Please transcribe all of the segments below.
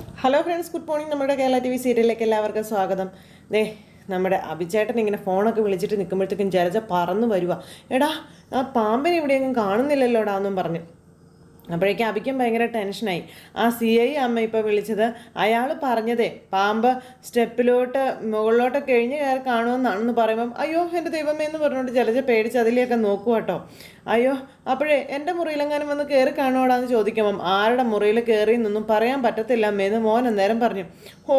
Hello friends good morning നമ്മുടെ Kerala T V സീരിയലിലേക്ക് എല്ലാവർക്കും സ്വാഗതം. ദേ നമ്മുടെ അഭിചേട്ടൻ ഇങ്ങനെ ഫോണൊക്കെ വിളിച്ചിട്ട് നിൽക്കുമ്പോഴത്തേക്കും ജലജ പറന്നു വരുക എടാ ആ പാമ്പിനെ ഇവിടെയൊന്നും കാണുന്നില്ലല്ലോടാ എന്നും പറഞ്ഞു. അപ്പോഴേക്കും അബിക്കും ഭയങ്കര ടെൻഷനായി. ആ സി ഐ അമ്മ ഇപ്പോൾ വിളിച്ചത് അയാൾ പറഞ്ഞതേ പാമ്പ് സ്റ്റെപ്പിലോട്ട് മുകളിലോട്ട് കഴിഞ്ഞ് കയറി കാണുമെന്നാണെന്ന് പറയുമ്പം അയ്യോ എന്റെ ദൈവമേ എന്ന് പറഞ്ഞുകൊണ്ട് ജലജ പേടിച്ച് അതിലേക്ക് നോക്കുക കേട്ടോ. അയ്യോ അപ്പോഴേ എന്റെ മുറിയിലെങ്ങാനും വന്ന് കയറി കാണുവാടാന്ന് ചോദിക്കുമ്പം ആരുടെ മുറിയിൽ കയറി എന്നൊന്നും പറയാൻ പറ്റത്തില്ല അമ്മേന്ന് മോൻ അന്നേരം പറഞ്ഞു. ഓ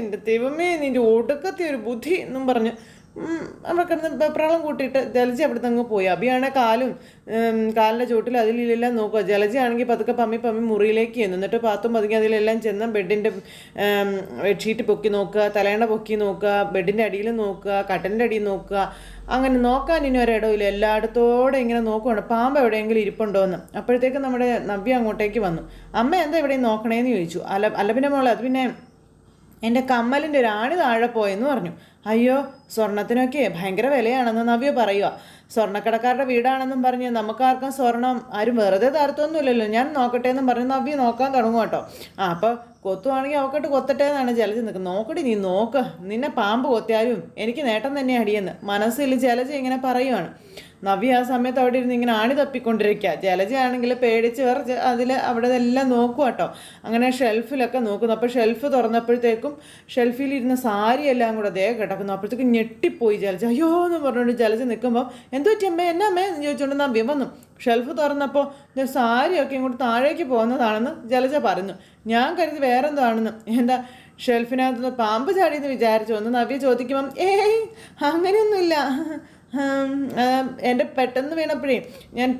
എന്റെ ദൈവമേ നിന്റെ ഒടുക്കത്തെ ഒരു ബുദ്ധി എന്നും പറഞ്ഞു അവിടെ കിടന്ന് വെപ്രാളം കൂട്ടിയിട്ട് ജലജി അവിടുന്ന് അങ്ങ് പോയി. അഭിയാണെ കാലും കാലിന്റെ ചുവട്ടിൽ അതിലെല്ലാം നോക്കുക. ജലജി ആണെങ്കിൽ പതുക്കെ പമ്മി പമ്മി മുറിയിലേക്ക് ചെന്നു. എന്നിട്ട് പാത്തും പതുങ്ങി അതിലെല്ലാം ചെന്ന് ബെഡിന്റെ ബെഡ്ഷീറ്റ് പൊക്കി നോക്കുക തലേണ്ട പൊക്കി നോക്കുക ബെഡിന്റെ അടിയിൽ നോക്കുക കട്ടന്റെ അടിയിൽ നോക്കുക. അങ്ങനെ നോക്കാൻ ഇനി ഒരിടവില്ല എല്ലായിടത്തോടെ ഇങ്ങനെ നോക്കുവാണ്. പാമ്പ് എവിടെയെങ്കിലും ഇരിപ്പുണ്ടോ എന്ന് അപ്പോഴത്തേക്ക് നമ്മുടെ നവ്യ അങ്ങോട്ടേക്ക് വന്നു. അമ്മ എന്താ എവിടെയും നോക്കണേന്ന് ചോദിച്ചു. അല്ല അല്ല പിന്നെ മോളെ അത് പിന്നെ എന്റെ കമ്മലിന്റെ ഒരു ആണി താഴെ പോയെന്ന് പറഞ്ഞു. അയ്യോ സ്വർണത്തിനൊക്കെ ഭയങ്കര വിലയാണെന്ന് നവ്യ പറയുക സ്വർണക്കടക്കാരുടെ വീടാണെന്നും പറഞ്ഞ് നമുക്കാർക്കും സ്വർണം ആരും വെറുതെ തരത്തൊന്നുമില്ലല്ലോ ഞാൻ നോക്കട്ടെ എന്നും പറഞ്ഞ് നവ്യ നോക്കാൻ തുടങ്ങും കേട്ടോ ആ അപ്പോൾ കൊത്തുവാണെങ്കിൽ അവക്കോട്ട് കൊത്തട്ടെ എന്നാണ് ജലജ നിൽക്കുന്നത് നോക്കടി നീ നോക്ക്. നിന്നെ പാമ്പ് കൊത്തിയാലും എനിക്ക് നേട്ടം തന്നെ അടിയെന്ന്. മനസ്സിൽ ജലജ ഇങ്ങനെ പറയുവാണ്. നവ്യ ആ സമയത്ത് അവിടെ ഇരുന്ന് ഇങ്ങനെ ആണി തപ്പിക്കൊണ്ടിരിക്കുക ജലജയാണെങ്കിൽ പേടിച്ച് വേറെ അതിൽ അവിടെ എല്ലാം നോക്കുക കേട്ടോ അങ്ങനെ ഷെൽഫിലൊക്കെ നോക്കുന്നു. അപ്പോൾ ഷെൽഫ് തുറന്നപ്പോഴത്തേക്കും ഷെൽഫിൽ ഇരുന്ന സാരി എല്ലാം കൂടെ ദേഹം കിടക്കുന്നു. അപ്പോഴത്തേക്കും ഞെട്ടിപ്പോയി ജലജ. അയ്യോ എന്ന് പറഞ്ഞുകൊണ്ട് ജലജ നിൽക്കുമ്പോൾ എന്തോ ചെമ്മേ എന്നാ അമ്മേ? എന്ന് ചോദിച്ചുകൊണ്ട് നവ്യ വന്നു. ഷെൽഫ് തുറന്നപ്പോൾ സാരിയൊക്കെ ഇങ്ങോട്ട് താഴേക്ക് പോകുന്നതാണെന്ന് ജലജ പറഞ്ഞു. ഞാൻ കരുതി വേറെന്താണെന്ന്. എന്താ ഷെൽഫിനകത്തുനിന്ന് പാമ്പ് ചാടിയെന്ന് വിചാരിച്ചു. ഒന്ന് നവ്യ ചോദിക്കുമ്പം ഏയ് അങ്ങനെയൊന്നുമില്ല. എന്റെ പെട്ടെന്ന് വീണപ്പോഴേ ഞാൻ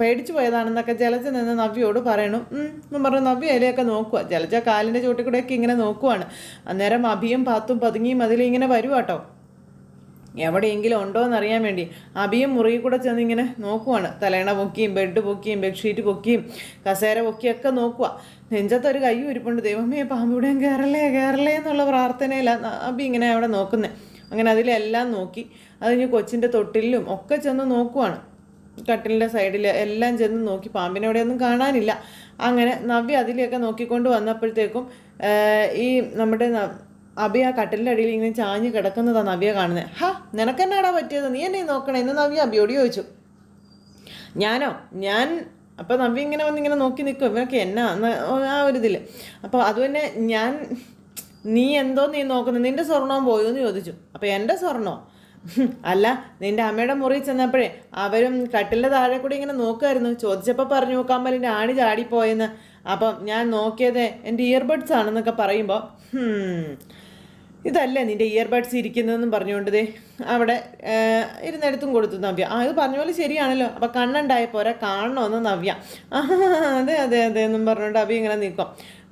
പേടിച്ചു പോയതാണെന്നൊക്കെ ജലജ നിന്ന് നവ്യോട് പറയണു. പറഞ്ഞു നവ്യ അതിലെയൊക്കെ നോക്കുക. ജലജ കാലിന്റെ ചുവട്ടിൽ കൂടെയൊക്കെ ഇങ്ങനെ നോക്കുവാണ്. അന്നേരം അഭിയും പാത്തും പതുങ്ങിയും അതിലിങ്ങനെ വരുവാട്ടോ. എവിടെയെങ്കിലും ഉണ്ടോ എന്നറിയാൻ വേണ്ടി. അബിയും മുറിയിൽ കൂടെ ചെന്ന് ഇങ്ങനെ നോക്കുവാണ്. തലേണ പൊക്കിയും ബെഡ് പൊക്കിയും ബെഡ്ഷീറ്റ് പൊക്കിയും കസേര പൊക്കിയൊക്കെ നോക്കുക നെഞ്ചത്ത് ഒരു കൈ ഉരുപ്പുണ്ട്. ദൈവമേ പാമ്പിവിടെയും കയറലേ കയറലേ എന്നുള്ള പ്രാർത്ഥനയിലാണ് അബി ഇങ്ങനെ അവിടെ നോക്കുന്നത് അങ്ങനെ അതിലെല്ലാം നോക്കി. അത് കഴിഞ്ഞ് കൊച്ചിന്റെ തൊട്ടിലും ഒക്കെ ചെന്ന് നോക്കുവാണ്. കട്ടിലിന്റെ സൈഡിൽ എല്ലാം ചെന്ന് നോക്കി. പാമ്പിനെ അവിടെയൊന്നും കാണാനില്ല. അങ്ങനെ നവ്യ അതിലെയൊക്കെ നോക്കിക്കൊണ്ട് വന്നപ്പോഴത്തേക്കും ഈ നമ്മുടെ അബി ആ കട്ടിലിന്റെ അടിയിൽ ഇങ്ങനെ ചാഞ്ഞ് കിടക്കുന്നതാണ് നവ്യ കാണുന്നത് ഹാ നിനക്കെന്നാടാ പറ്റിയത്? നീ എന്നെ നോക്കണേ? എന്ന് നവ്യ അബിയോട് ചോദിച്ചു. ഞാനോ? ഞാൻ അപ്പോൾ നവ്യ ഇങ്ങനെ വന്ന് ഇങ്ങനെ നോക്കി നിൽക്കും. ഇവനൊക്കെ എന്നാ? ആ ഒരു ഇതിൽ അപ്പോൾ അതുതന്നെ ഞാൻ നീ എന്തോ നീ നോക്കുന്നത് നിന്റെ സ്വർണവും പോയോ എന്ന് ചോദിച്ചു. അപ്പോൾ എന്റെ സ്വർണോ? അല്ല നിന്റെ അമ്മയുടെ മുറിയിൽ ചെന്നപ്പോഴേ അവരും കട്ടിലിന്റെ താഴെ കൂടി ഇങ്ങനെ നോക്കുമായിരുന്നു ചോദിച്ചപ്പോൾ പറഞ്ഞു കമ്മലിന്റെ ആണി ചാടിപ്പോയെന്ന്. അപ്പം ഞാൻ നോക്കിയത് എന്റെ ഇയർബഡ്സ് ആണെന്നൊക്കെ പറയുമ്പോൾ ഇതല്ലേ നിന്റെ ഇയർബഡ്സ് ഇരിക്കുന്നതെന്നും പറഞ്ഞുകൊണ്ട് ദേ അവിടെ ഇരുന്നിടത്തും ഇരുന്നെടുത്തും കൊടുത്തു നവ്യ. ആ ഇത് പറഞ്ഞ പോലെ ശരിയാണല്ലോ. അപ്പം കണ്ണുണ്ടായ പോരാ കാണണമെന്ന് നവ്യ. ആ അതെ അതെ അതെ എന്നും പറഞ്ഞുകൊണ്ട് അവി ഇങ്ങനെ നിൽക്കും.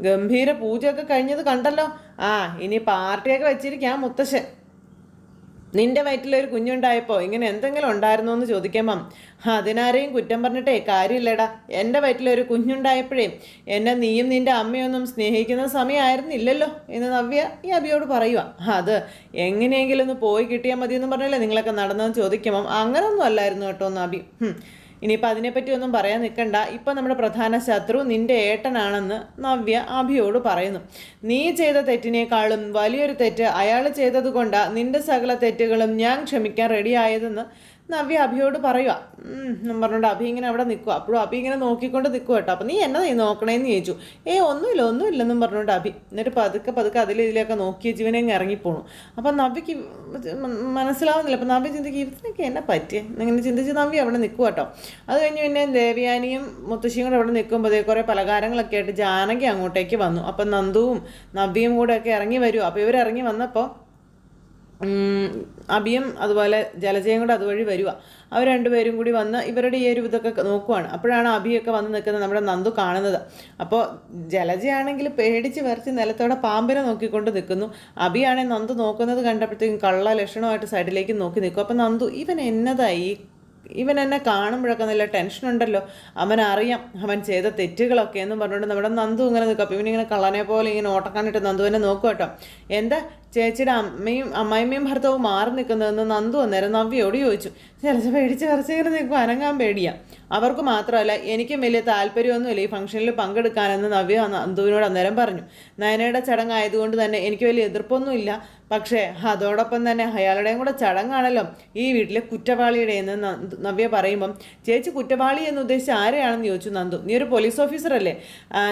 ഗംഭീര പൂജയൊക്കെ കഴിഞ്ഞത് കണ്ടല്ലോ. ആ ഇനി പാർട്ടിയൊക്കെ വെച്ചിരിക്കാം മുത്തശ്ശൻ. നിന്റെ വയറ്റിലൊരു കുഞ്ഞുണ്ടായപ്പോൾ ഇങ്ങനെ എന്തെങ്കിലും ഉണ്ടായിരുന്നോ എന്ന് ചോദിക്കുമ്പം അതിനാരെയും കുറ്റം പറഞ്ഞിട്ടേ കാര്യമില്ലടാ എന്റെ വയറ്റിലൊരു കുഞ്ഞുണ്ടായപ്പോഴേ എന്നെ നീയും നിന്റെ അമ്മയൊന്നും സ്നേഹിക്കുന്ന സമയമായിരുന്നില്ലല്ലോ എന്ന് നവ്യ ഈ അബിയോട് പറയുക അത് എങ്ങനെയെങ്കിലും ഒന്ന് പോയി കിട്ടിയാൽ മതിയെന്ന് പറഞ്ഞല്ലേ നിങ്ങളൊക്കെ നടന്നതെന്ന് ചോദിക്കുമ്പം അങ്ങനൊന്നും അല്ലായിരുന്നു കേട്ടോ എന്ന് അബി. ഇനിയിപ്പോൾ അതിനെപ്പറ്റി ഒന്നും പറയാൻ നിൽക്കണ്ട ഇപ്പം നമ്മുടെ പ്രധാന ശത്രു നിന്റെ ഏട്ടനാണെന്ന് നവ്യ അഭിയോട് പറയുന്നു. നീ ചെയ്ത തെറ്റിനേക്കാളും വലിയൊരു തെറ്റ് അയാൾ ചെയ്തത് കൊണ്ടാണ് നിന്റെ സകല തെറ്റുകളും ഞാൻ ക്ഷമിക്കാൻ റെഡിയായതെന്ന് നവ്യ അഭിയോട് പറയുക എന്നും പറഞ്ഞോണ്ട് അഭി ഇങ്ങനെ അവിടെ നിൽക്കുക അപ്പോഴും അഭി ഇങ്ങനെ നോക്കിക്കൊണ്ട് നിൽക്കുക കേട്ടോ. അപ്പം നീ എന്നെ നീ നോക്കണേന്ന് ചോദിച്ചു. ഏ ഒന്നുമില്ല ഒന്നുമില്ലെന്നും പറഞ്ഞുകൊണ്ട് അഭി എന്നിട്ട് പതുക്കെ പതുക്കെ അതിൽ ഇതിലൊക്കെ നോക്കിയ ജീവനെ അങ്ങ് ഇറങ്ങിപ്പോണു. അപ്പം നവ്യക്ക് മനസ്സിലാവുന്നില്ല. അപ്പം നവ്യ ചിന്തിക്കും ഇതിനൊക്കെ എന്നെ പറ്റിയേ? എന്നിങ്ങനെ ചിന്തിച്ച് നവ്യ അവിടെ നിൽക്കുക കേട്ടോ. അത് കഴിഞ്ഞ് പിന്നെ ദേവയാനിയും മുത്തശ്ശിയും കൂടെ അവിടെ നിൽക്കുമ്പോഴേ കുറേ പലകാരങ്ങളൊക്കെ ആയിട്ട് ജാനകി അങ്ങോട്ടേക്ക് വന്നു. അപ്പം നന്ദുവും നവ്യയും കൂടെ ഒക്കെ ഇറങ്ങി വരും അപ്പോൾ ഇവരിറങ്ങി വന്നപ്പോൾ അബിയും അതുപോലെ ജലജയും കൂടെ അതുവഴി വരിക അവർ രണ്ടുപേരും കൂടി വന്ന് ഇവരുടെ ഈ ഒരു ഇതൊക്കെ നോക്കുവാണ്. അപ്പോഴാണ് അബിയൊക്കെ വന്ന് നിൽക്കുന്നത് നമ്മുടെ നന്ദു കാണുന്നത്. അപ്പോൾ ജലജയാണെങ്കിൽ പേടിച്ച് വരച്ച് നിലത്തോടെ പാമ്പിനെ നോക്കിക്കൊണ്ട് നിൽക്കുന്നു. അബിയാണെങ്കിൽ നന്ദു നോക്കുന്നത് കണ്ടപ്പോഴത്തേക്കും കള്ള ലക്ഷണമായിട്ട് സൈഡിലേക്ക് നോക്കി നിൽക്കും. അപ്പോൾ നന്ദു ഇവൻ എന്നതായി ഇവൻ എന്നെ കാണുമ്പോഴൊക്കെ നല്ല ടെൻഷൻ ഉണ്ടല്ലോ. അവൻ അറിയാം അവൻ ചെയ്ത തെറ്റുകളൊക്കെ എന്ന് പറഞ്ഞുകൊണ്ട് നമ്മുടെ നന്ദു ഇങ്ങനെ നിൽക്കും. അപ്പം ഇവനിങ്ങനെ കള്ളനെ പോലെ ഇങ്ങനെ ഓട്ടക്കാനിട്ട് നന്ദുവിനെ നോക്കും കേട്ടോ. എന്താ ചേച്ചിയുടെ അമ്മയും അമ്മായിമ്മയും ഭർത്താവും മാറി നിൽക്കുന്നതെന്ന് നന്ദു അന്നേരം നവ്യയോട് ചോദിച്ചു. ചിലച്ച് പേടിച്ച് കുറച്ചിങ്ങനെ നിൽക്കും. അനങ്ങാൻ പേടിയാ. അവർക്ക് മാത്രമല്ല എനിക്കും വലിയ താല്പര്യമൊന്നുമില്ല ഈ ഫംഗ്ഷനിൽ പങ്കെടുക്കാനെന്ന് നവ്യ നന്ദുവിനോട് അന്നേരം പറഞ്ഞു. നയനയുടെ ചടങ്ങായതുകൊണ്ട് തന്നെ എനിക്ക് വലിയ എതിർപ്പൊന്നുമില്ല. പക്ഷേ അതോടൊപ്പം തന്നെ അയാളുടെയും കൂടെ ചടങ്ങാണല്ലോ. ഈ വീട്ടിലെ കുറ്റവാളിയുടെ എന്ന് നവ്യ പറയുമ്പം ചേച്ചി കുറ്റവാളി എന്ന് ഉദ്ദേശിച്ച് ആരെയാണെന്ന് ചോദിച്ചു നന്ദു. നീ ഒരു പോലീസ് ഓഫീസറല്ലേ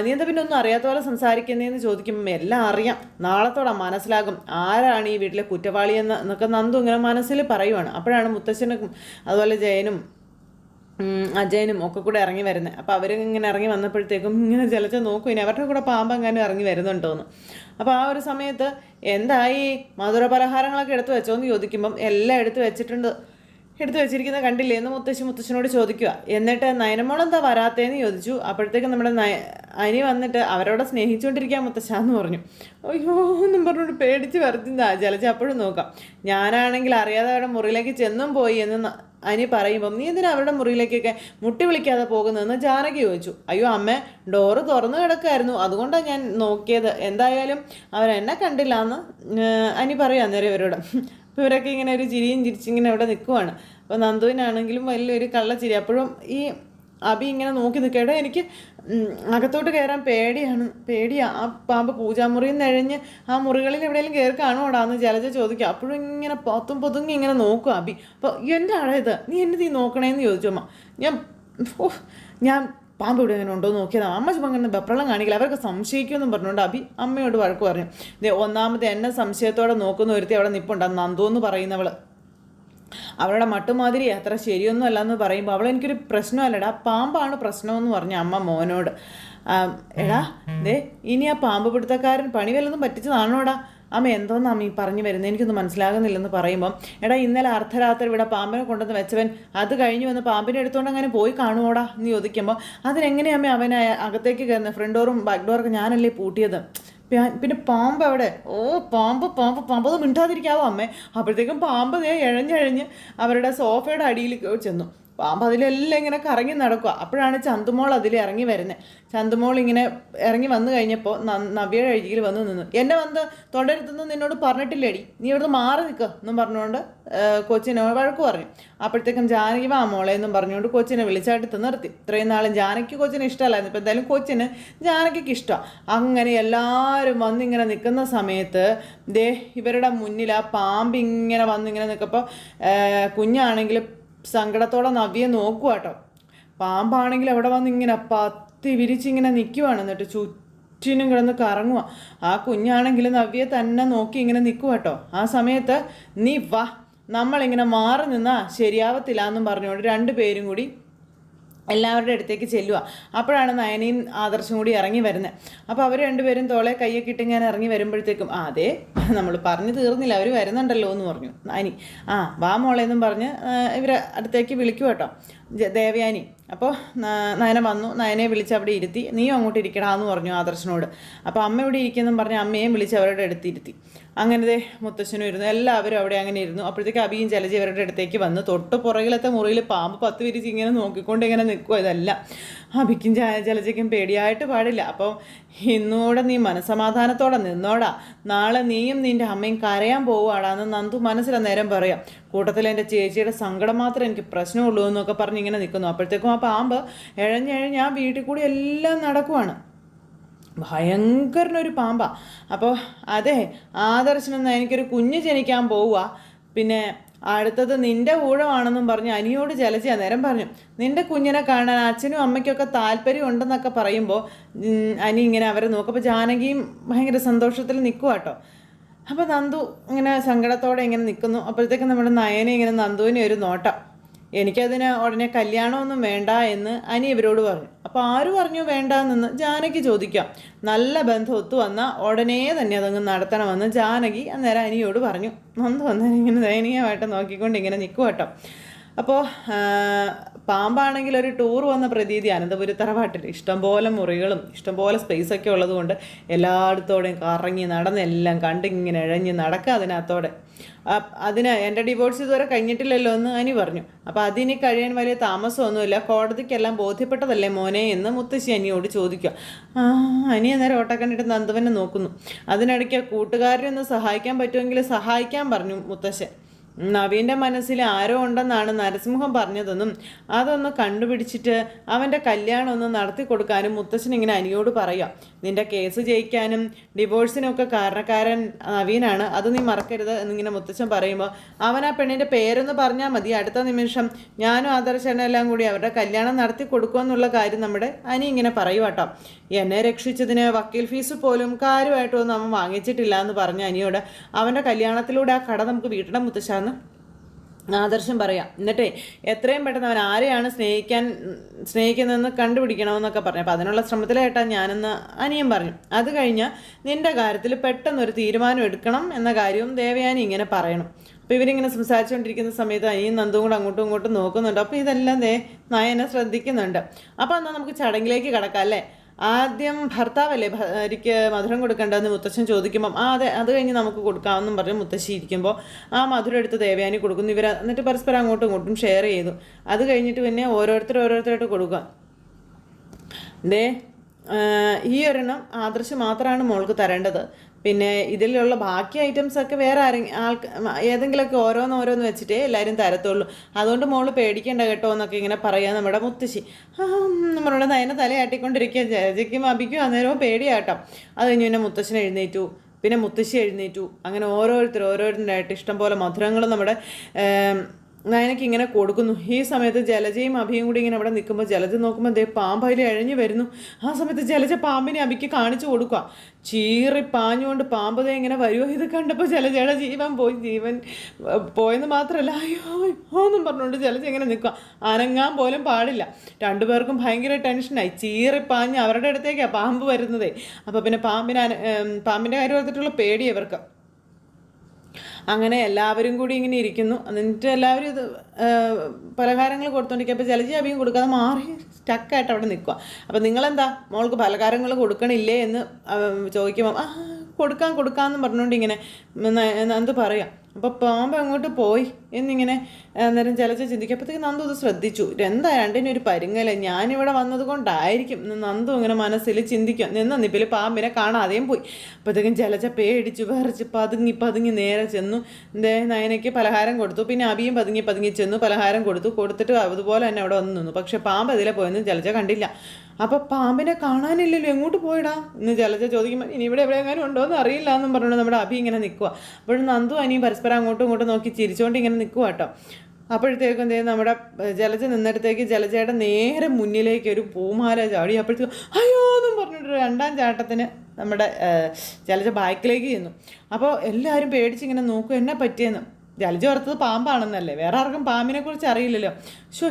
നീ എന്താ പിന്നെ ഒന്നും അറിയാത്ത പോലെ സംസാരിക്കുന്നതെന്ന് ചോദിക്കുമ്പം എല്ലാം അറിയാം. നാളത്തോടെ മനസ്സിലാകും ആരാണ് ഈ വീട്ടിലെ കുറ്റവാളി എന്ന് എന്നൊക്കെ നന്ദു ഇങ്ങനെ മനസ്സിൽ പറയുവാണ്. അപ്പോഴാണ് മുത്തശ്ശനും അതുപോലെ ജയനും അജയനും ഒക്കെ കൂടെ ഇറങ്ങി വരുന്നത് അപ്പോൾ അവർ ഇങ്ങനെ ഇറങ്ങി വന്നപ്പോഴത്തേക്കും ഇങ്ങനെ ചിലച്ച് നോക്കും ഇനി അവരുടെ കൂടെ പാമ്പെങ്ങാനും ഇറങ്ങി വരുന്നുണ്ടോന്ന് അപ്പോൾ ആ ഒരു സമയത്ത് എന്തായി മധുര പലഹാരങ്ങളൊക്കെ എടുത്തു വെച്ചോ എന്ന് ചോദിക്കുമ്പം എല്ലാം എടുത്തു വെച്ചിട്ടുണ്ട്. എടുത്തു വെച്ചിരിക്കുന്ന കണ്ടില്ലേ? എന്ന് മുത്തശ്ശി മുത്തശ്ശനോട് ചോദിക്കുക എന്നിട്ട് നയനമോളെന്താ വരാത്തേന്ന് ചോദിച്ചു. അപ്പോഴത്തേക്കും നമ്മുടെ നയ അനി വന്നിട്ട് അവരോട് സ്നേഹിച്ചുകൊണ്ടിരിക്കാൻ മുത്തശ്ശ എന്ന് പറഞ്ഞു. അയ്യോ എന്നും പറഞ്ഞോണ്ട് പേടിച്ച് വരത്തിന്താ ജലജ അപ്പോഴും നോക്കാം. ഞാനാണെങ്കിൽ അറിയാതെ അവരുടെ മുറിയിലേക്ക് ചെന്നും പോയി എന്ന് അനി പറയുമ്പം നീ എന്തിനാ അവരുടെ മുറിയിലേക്കൊക്കെ മുട്ടി വിളിക്കാതെ പോകുന്നതെന്ന് ജാനകി ചോദിച്ചു. അയ്യോ അമ്മ ഡോറ് തുറന്നു കിടക്കായിരുന്നു അതുകൊണ്ടാണ് ഞാൻ നോക്കിയത്. എന്തായാലും അവരെന്നെ കണ്ടില്ല എന്ന് അനി പറയാം അന്നേരം ഇവരോട്. അപ്പോൾ ഇവരൊക്കെ ഇങ്ങനെ ഒരു ചിരിയും ചിരിച്ചിങ്ങനെ അവിടെ നിൽക്കുവാണ്. അപ്പോൾ നന്ദുവിനാണെങ്കിലും വലിയൊരു കള്ളച്ചിരി. അപ്പോഴും ഈ അബി ഇങ്ങനെ നോക്കി നിൽക്കട്ടെ എനിക്ക് അകത്തോട്ട് കയറാൻ പേടിയാണ് പേടിയാ. ആ പാമ്പ് പൂജാമുറിയിൽ നിന്ന് എഴഞ്ഞ് ആ മുറികളിൽ എവിടെയെങ്കിലും കയറി കാണുവാടാന്ന് ജലജ ചോദിക്കുക അപ്പോഴും ഇങ്ങനെ പൊത്തും പൊതുങ്ങി ഇങ്ങനെ നോക്കും അബി അപ്പോൾ എന്റെ ആളെ ഇത്? നീ എന്നെ നീ നോക്കണേന്ന് ചോദിച്ചു അമ്മ. ഞാൻ ഞാൻ പാമ്പ് ഇവിടെ അങ്ങനെ ഉണ്ടോ നോക്കിയതാണ് അമ്മ ചുമ്മാ അങ്ങനെ വെപ്രളം കാണിക്കില്ല. അവരൊക്കെ സംശയിക്കുമെന്നും പറഞ്ഞുകൊണ്ട് അബി അമ്മയോട് വഴക്ക് പറഞ്ഞു. ഒന്നാമത് എന്നെ സംശയത്തോടെ നോക്കുന്ന ഒരുത്തി അവിടെ നിപ്പുണ്ട്. നന്ദു എന്ന് പറയുന്നവൾ. അവളുടെ മട്ടുമാതിരി അത്ര ശരിയൊന്നും അല്ല എന്ന് പറയുമ്പോൾ അവൾ എനിക്കൊരു പ്രശ്നമല്ലടാ പാമ്പാണ് പ്രശ്നമെന്ന് പറഞ്ഞു അമ്മ മോനോട്. എടാ ദേ ഇനി ആ പാമ്പ് പിടുത്തക്കാരൻ പണി വല്ലതും പറ്റിച്ചതാണോടാ? അമ്മ എന്തോന്ന് അമ്മ ഈ പറഞ്ഞു വരുന്നത് എനിക്കൊന്നും മനസ്സിലാകുന്നില്ലെന്ന് പറയുമ്പം എടാ ഇന്നലെ അർദ്ധരാത്രി ഇവിടെ പാമ്പിനെ കൊണ്ടുവന്ന് വെച്ചവൻ അത് കഴിഞ്ഞ് വന്ന് പാമ്പിനെ എടുത്തുകൊണ്ട് അങ്ങനെ പോയി കാണുമോടാ എന്ന് ചോദിക്കുമ്പോൾ അതിനെങ്ങനെയാ അമ്മ അവനെ അകത്തേക്ക് കയറുന്നത് ഫ്രണ്ട് ഡോറും ബാക്ക് ഡോറൊക്കെ ഞാനല്ലേ പൂട്ടിയത്? പിന്നെ പാമ്പ് അവിടെ. ഓ പാമ്പ് പാമ്പ് പാമ്പ്. അത് മിണ്ടാതിരിക്കാവോ അമ്മേ? അപ്പോഴത്തേക്കും പാമ്പ് ദേ ഇഴഞ്ഞഴഞ്ഞ് അവരുടെ സോഫയുടെ അടിയിൽ ചെന്നു. പാമ്പ് അതിലെല്ലാം ഇങ്ങനെ കറങ്ങി നടക്കുക അപ്പോഴാണ് ചന്തുമോൾ അതിൽ ഇറങ്ങി വരുന്നത് ചന്തുമോൾ ഇങ്ങനെ ഇറങ്ങി വന്നു കഴിഞ്ഞപ്പോൾ നവ്യയുടെ അഴുകിൽ വന്ന് നിന്നു. എന്നെ വന്ന് തൊണ്ടരുത്തൊന്നും നിന്നോട് പറഞ്ഞിട്ടില്ലേടി? നീ ഇവിടുന്ന് മാറി നിൽക്കുക എന്നും പറഞ്ഞുകൊണ്ട് കൊച്ചിനെ വഴക്ക് പറഞ്ഞു. അപ്പോഴത്തേക്കും ജാനകി വാ മോളെ എന്നും പറഞ്ഞുകൊണ്ട് കൊച്ചിനെ വിളിച്ചായിട്ട് നിർത്തി. ഇത്രയും നാളും ജാനകി കൊച്ചിന് ഇഷ്ടമല്ലായിരുന്നു. ഇപ്പം എന്തായാലും കൊച്ചിന് ജാനകിക്ക് ഇഷ്ടമാണ് അങ്ങനെ എല്ലാവരും വന്നിങ്ങനെ നിൽക്കുന്ന സമയത്ത് ദേ ഇവരുടെ മുന്നിൽ ആ പാമ്പ് ഇങ്ങനെ വന്നിങ്ങനെ നിൽക്കപ്പോൾ കുഞ്ഞാണെങ്കിൽ സങ്കടത്തോടെ നവ്യെ നോക്കുക കേട്ടോ പാമ്പാണെങ്കിൽ അവിടെ വന്ന് ഇങ്ങനെ പത്തി വിരിച്ചിങ്ങനെ നിൽക്കുവാണ് എന്നിട്ട് ചുറ്റിനും കിടന്ന് കറങ്ങുക ആ കുഞ്ഞാണെങ്കിൽ നവ്യെ തന്നെ നോക്കി ഇങ്ങനെ നിൽക്കുക കേട്ടോ ആ സമയത്ത് നീ വാ നമ്മളിങ്ങനെ മാറി നിന്നാ ശരിയാവത്തില്ല എന്നും പറഞ്ഞുകൊണ്ട് രണ്ടുപേരും കൂടി എല്ലാവരുടെ അടുത്തേക്ക് ചെല്ലുക. അപ്പോഴാണ് നയനയും ആദർശം കൂടി ഇറങ്ങി വരുന്നത്. അപ്പോൾ അവർ രണ്ടുപേരും തോളെ കയ്യൊക്കെ ഇട്ട് ഇങ്ങനെ ഇറങ്ങി വരുമ്പോഴത്തേക്കും ആ അതെ നമ്മൾ പറഞ്ഞു തീർന്നില്ല അവർ വരുന്നുണ്ടല്ലോ എന്ന് പറഞ്ഞു. നയനി ആ വാ മോളെ എന്നും പറഞ്ഞ് ഇവരെ അടുത്തേക്ക് വിളിക്കുക കേട്ടോ. ദേവയാനി അപ്പോൾ നയന വന്നു. നയനെ വിളിച്ച് അവിടെ ഇരുത്തി. നീയും അങ്ങോട്ട് ഇരിക്കടാന്ന് പറഞ്ഞു ആദർശനോട്. അപ്പോൾ അമ്മ ഇവിടെ ഇരിക്കുന്നെന്നും പറഞ്ഞ് അമ്മയെയും വിളിച്ച് അവരുടെ അടുത്തിരുത്തി അങ്ങനെ ദേ മുത്തശ്ശനും ഇരുന്നു. എല്ലാവരും അവിടെ അങ്ങനെ ഇരുന്നു. അപ്പോഴത്തേക്ക് അബിയും ജലജ ഇവരുടെ അടുത്തേക്ക് വന്ന്. തൊട്ട് പുറകിലത്തെ മുറിയിൽ പാമ്പ് പത്ത് വിരിച്ച് ഇങ്ങനെ നോക്കിക്കൊണ്ട് ഇങ്ങനെ നിൽക്കുക ഇതല്ല. അബിക്കും ജലജയ്ക്കും പേടിയായിട്ട് പാടില്ല. അപ്പം ഇന്നൂടെ നീ മനസമാധാനത്തോടെ നിന്നോടാ. നാളെ നീയും നിന്റെ അമ്മയും കരയാൻ പോവുകയാടാന്ന് നന്ദു മനസ്സിലെ നേരം പറയാം. കൂട്ടത്തിൽ എന്റെ ചേച്ചിയുടെ സങ്കടം മാത്രമേ എനിക്ക് പ്രശ്നമുള്ളൂ എന്നൊക്കെ പറഞ്ഞ് ഇങ്ങനെ നിൽക്കുന്നു. അപ്പോഴത്തേക്കും ആ പാമ്പ് എഴഞ്ഞെഴഞ്ഞ് ആ വീട്ടിൽ കൂടി എല്ലാം നടക്കുവാണ്. ഭയങ്കരനൊരു പാമ്പ. അപ്പോൾ അതെ ആദർശനെന്ന് എനിക്കൊരു കുഞ്ഞ് ജനിക്കാൻ പോവുക പിന്നെ അടുത്തത് നിന്റെ ഊഴമാണെന്നും പറഞ്ഞ് അനിയോട് ജലജ നേരം പറഞ്ഞു. നിന്റെ കുഞ്ഞിനെ കാണാൻ അച്ഛനും അമ്മയ്ക്കൊക്കെ താല്പര്യം ഉണ്ടെന്നൊക്കെ പറയുമ്പോൾ അനി ഇങ്ങനെ അവരെ നോക്കുമ്പോൾ ജാനകിയും ഭയങ്കര സന്തോഷത്തിൽ നിൽക്കുക കേട്ടോ അപ്പോൾ നന്ദു ഇങ്ങനെ സങ്കടത്തോടെ ഇങ്ങനെ നിൽക്കുന്നു അപ്പോഴത്തേക്കും നമ്മുടെ നയനെ ഇങ്ങനെ നന്ദുവിനെ ഒരു നോട്ടം. എനിക്കതിന് ഉടനെ കല്യാണമൊന്നും വേണ്ട എന്ന് അനി ഇവരോട് പറഞ്ഞു. അപ്പോൾ ആര് പറഞ്ഞു വേണ്ടെന്ന് ജാനകി ചോദിക്കാം. നല്ല ബന്ധം ഒത്തു വന്നാൽ ഉടനെ തന്നെ അതങ്ങ് നടത്തണമെന്ന് ജാനകി അന്നേരം അനിയോട് പറഞ്ഞു. നന്ദു അന്നേരം ഇങ്ങനെ ദയനീയമായിട്ട് നോക്കിക്കൊണ്ട് ഇങ്ങനെ നിൽക്കും കേട്ടോ അപ്പോൾ പാമ്പാണെങ്കിൽ ഒരു ടൂർ വന്ന പ്രതീതി അനന്തപുരി തറവാട്ടിൽ. ഇഷ്ടംപോലെ മുറികളും ഇഷ്ടംപോലെ സ്പേസൊക്കെ ഉള്ളതുകൊണ്ട് എല്ലായിടത്തോടെയും കറങ്ങി നടന്ന് എല്ലാം കണ്ട് ഇങ്ങനെ ഇഴഞ്ഞ് നടക്കുക അതിനകത്തോടെ. അതിന് എന്റെ ഡിവോഴ്സ് ഇതുവരെ കഴിഞ്ഞിട്ടില്ലല്ലോ എന്ന് അനി പറഞ്ഞു. അപ്പോൾ അതിന് കഴിയാൻ വലിയ താമസമൊന്നുമില്ല. കോടതിക്കെല്ലാം ബോധ്യപ്പെട്ടതല്ലേ മോനെ എന്ന് മുത്തശ്ശി അനിയോട് ചോദിക്കുക. ആ അനി അന്നേരം ഓട്ടക്കണ്ണിട്ട് നന്ദുവനെ നോക്കുന്നു. അതിനിടയ്ക്ക് കൂട്ടുകാരനെ ഒന്ന് സഹായിക്കാൻ പറ്റുമെങ്കിൽ സഹായിക്കാൻ പറഞ്ഞു മുത്തശ്ശൻ. നവീന്റെ മനസ്സിൽ ആരോ ഉണ്ടെന്നാണ് നരസിംഹം പറഞ്ഞതെന്നും അതൊന്ന് കണ്ടുപിടിച്ചിട്ട് അവന്റെ കല്യാണം ഒന്ന് നടത്തി കൊടുക്കാനും മുത്തശ്ശൻ ഇങ്ങനെ അനിയോട് പറയാം. നിന്റെ കേസ് ജയിക്കാനും ഡിവോഴ്സിനൊക്കെ കാരണക്കാരൻ നവീനാണ് അത് നീ മറക്കരുത് എന്നിങ്ങനെ മുത്തച്ഛൻ പറയുമ്പോൾ അവൻ ആ പെണ്ണിന്റെ പേരൊന്ന് പറഞ്ഞാൽ മതി. അടുത്ത നിമിഷം ഞാനും ആദർശനും എല്ലാം കൂടി അവരുടെ കല്യാണം നടത്തി കൊടുക്കുമെന്നുള്ള കാര്യം നമ്മുടെ അനി ഇങ്ങനെ പറയുവാട്ടോ എന്നെ രക്ഷിച്ചതിന് വക്കീൽ ഫീസ് പോലും കാര്യമായിട്ടൊന്നും അവൻ വാങ്ങിച്ചിട്ടില്ല എന്ന് പറഞ്ഞ അനിയോട് അവന്റെ കല്യാണത്തിലൂടെ ആ കട നമുക്ക് വീട്ടണം മുത്തശ്ശാന്ന് ആദർശം പറയാം. എന്നിട്ടേ എത്രയും പെട്ടെന്ന് അവൻ ആരെയാണ് സ്നേഹിക്കാൻ സ്നേഹിക്കുന്നതെന്ന് കണ്ടുപിടിക്കണമെന്നൊക്കെ പറഞ്ഞു. അപ്പോൾ അതിനുള്ള ശ്രമത്തിലായിട്ടാ ഞാനെന്ന് അനിയൻ പറഞ്ഞു. അത് കഴിഞ്ഞ് നിന്റെ കാര്യത്തിൽ പെട്ടെന്നൊരു തീരുമാനം എടുക്കണം എന്ന കാര്യവും ദേവയാനി ഇങ്ങനെ പറയണം. അപ്പോൾ ഇവരിങ്ങനെ സംസാരിച്ചുകൊണ്ടിരിക്കുന്ന സമയത്ത് അനിയും നന്ദും കൂടെ അങ്ങോട്ടും ഇങ്ങോട്ടും നോക്കുന്നുണ്ട്. അപ്പോൾ ഇതെല്ലാം ദേ നയനെ ശ്രദ്ധിക്കുന്നുണ്ട്. അപ്പോൾ എന്നാൽ നമുക്ക് ചടങ്ങിലേക്ക് കിടക്കാം അല്ലേ? ആദ്യം ഭർത്താവല്ലേ ഭാര്യയ്ക്ക് മധുരം കൊടുക്കേണ്ടതെന്ന് മുത്തശ്ശൻ ചോദിക്കുമ്പം ആ അതെ അത് കഴിഞ്ഞ് നമുക്ക് കൊടുക്കാമെന്നും പറഞ്ഞ് മുത്തശ്ശി ഇരിക്കുമ്പോൾ ആ മധുരം എടുത്ത് ദേവയാനി കൊടുക്കുന്നു. ഇവർ എന്നിട്ട് പരസ്പരം അങ്ങോട്ടും ഇങ്ങോട്ടും ഷെയർ ചെയ്തു. അത് കഴിഞ്ഞിട്ട് പിന്നെ ഓരോരുത്തർ ഓരോരുത്തരായിട്ട് കൊടുക്കുക. ദേ ഈ ഒരെണ്ണം ആദർശ് മാത്രമാണ് മോൾക്ക് തരേണ്ടത്. പിന്നെ ഇതിലുള്ള ബാക്കി ഐറ്റംസ് ഒക്കെ വേറെ ആരെ ആൾക്ക് ഏതെങ്കിലുമൊക്കെ ഓരോന്ന് ഓരോന്ന് വെച്ചിട്ടേ എല്ലാവരും തരത്തുള്ളൂ. അതുകൊണ്ട് മോൾ പേടിക്കേണ്ട കേട്ടോ എന്നൊക്കെ ഇങ്ങനെ പറയാം നമ്മുടെ മുത്തശ്ശി. നമ്മളോട് നയനെ തലയാട്ടിക്കൊണ്ടിരിക്കുക ജയജയ്ക്കും അഭിക്കും അന്നേരവും പേടിയാട്ടോ. അത് കഴിഞ്ഞ് പിന്നെ മുത്തശ്ശൻ എഴുന്നേറ്റു. പിന്നെ മുത്തശ്ശി എഴുന്നേറ്റു. അങ്ങനെ ഓരോരുത്തർ ഓരോരുത്തരായിട്ട് ഇഷ്ടംപോലെ മധുരങ്ങളും നമ്മുടെ നയനക്ക് ഇങ്ങനെ കൊടുക്കുന്നു. ഈ സമയത്ത് ജലജയും അഭിയും കൂടി ഇങ്ങനെ അവിടെ നിൽക്കുമ്പോൾ ജലജ നോക്കുമ്പോൾ ദേ പാമ്പതിൽ അഴിഞ്ഞു വരുന്നു. ആ സമയത്ത് ജലജ പാമ്പിനെ അഭിക്ക് കാണിച്ചു കൊടുക്കുക. ചീറി പാഞ്ഞുകൊണ്ട് പാമ്പതേ ഇങ്ങനെ വരുമോ ഇത് കണ്ടപ്പോൾ ജലജയുടെ ജീവൻ പോയി. ജീവൻ പോയെന്ന് മാത്രമല്ല അയ്യോ എന്നും പറഞ്ഞുകൊണ്ട് ജലജ ഇങ്ങനെ നിൽക്കുക. അനങ്ങാൻ പോലും പാടില്ല. രണ്ടുപേർക്കും ഭയങ്കര ടെൻഷനായി. ചീറി പാഞ്ഞ് അവരുടെ അടുത്തേക്കാണ് പാമ്പ് വരുന്നതേ. അപ്പോൾ പിന്നെ പാമ്പിനെ പാമ്പിന്റെ കാര്യം ഓർത്തിട്ടുള്ള പേടി അവർക്ക് അങ്ങനെ എല്ലാവരും കൂടി ഇങ്ങനെ ഇരിക്കുന്നു. എന്നിട്ട് എല്ലാവരും ഇത് പലഹാരങ്ങൾ കൊടുത്തോണ്ടിരിക്കുക ജലജി അഭിയും കൊടുക്കാതെ മാറി സ്റ്റക്കായിട്ട് അവിടെ നിൽക്കുക അപ്പോൾ നിങ്ങളെന്താ? മോൾക്ക് പലഹാരങ്ങൾ കൊടുക്കണില്ലേ എന്ന് ചോദിക്കുമ്പോൾ ആ കൊടുക്കാം കൊടുക്കാമെന്ന് പറഞ്ഞുകൊണ്ട് ഇങ്ങനെ എന്ത് പറയാം? അപ്പോൾ പാമ്പ് അങ്ങോട്ട് പോയി എന്നിങ്ങനെ അന്നേരം ചിലച്ച് ചിന്തിക്കും അപ്പോഴത്തേക്ക് നന്ദു ഇത് ശ്രദ്ധിച്ചു. എന്താ രണ്ടിനും ഒരു പരുങ്ങല? ഞാനിവിടെ വന്നത് കൊണ്ടായിരിക്കും. നന്ദു ഇങ്ങനെ മനസ്സിൽ ചിന്തിക്കും. നിന്ന നിപ്പിൽ പാമ്പിനെ കാണാതെയും പോയി. അപ്പോഴത്തേക്കും ചിലച്ച പേടിച്ചു വിറച്ച് പതുങ്ങി പതുങ്ങി നേരെ ചെന്നു. എന്തേ നയനയ്ക്ക് പലഹാരം കൊടുത്തു. പിന്നെ അബിയും പതുങ്ങി പതുങ്ങി ചെന്നു പലഹാരം കൊടുത്തു. കൊടുത്തിട്ട് അതുപോലെ തന്നെ അവിടെ വന്ന് നിന്നു. പക്ഷേ പാമ്പ് അതിലെ പോയെന്ന് ചിലച്ച കണ്ടില്ല. അപ്പോൾ പാമ്പിനെ കാണാനില്ലല്ലോ എങ്ങോട്ട് പോയിടാ? എന്ന് ജലജ ചോദിക്കുമ്പോൾ ഇനി ഇവിടെ എവിടെയെങ്കിലും ഉണ്ടോ? എന്ന് അറിയില്ല എന്നും പറഞ്ഞു നമ്മുടെ അഭി ഇങ്ങനെ നിൽക്കുക അപ്പോഴും നന്ദു അനിയും പരസ്പരം അങ്ങോട്ടും ഇങ്ങോട്ടും നോക്കി ചിരിച്ചുകൊണ്ട് ഇങ്ങനെ നിൽക്കുക കേട്ടോ അപ്പോഴത്തേക്കും എന്തേ നമ്മുടെ ജലജ നിന്നിടത്തേക്ക് ജലജയുടെ നേരെ മുന്നിലേക്ക് ഒരു പൂമാല ചാടി അപ്പോഴത്തേക്കും അയ്യോ എന്നും പറഞ്ഞിട്ട് രണ്ടാം ചാട്ടത്തിന് നമ്മുടെ ജലജ ബാക്കിലേക്ക് ചെന്നു. അപ്പോൾ എല്ലാവരും പേടിച്ച് ഇങ്ങനെ നോക്കും എന്നെ പറ്റിയെന്ന്? ജലജ ഓർത്തത് പാമ്പാണെന്നല്ലേ വേറെ ആർക്കും പാമ്പിനെ കുറിച്ച് അറിയില്ലല്ലോ. ഷോ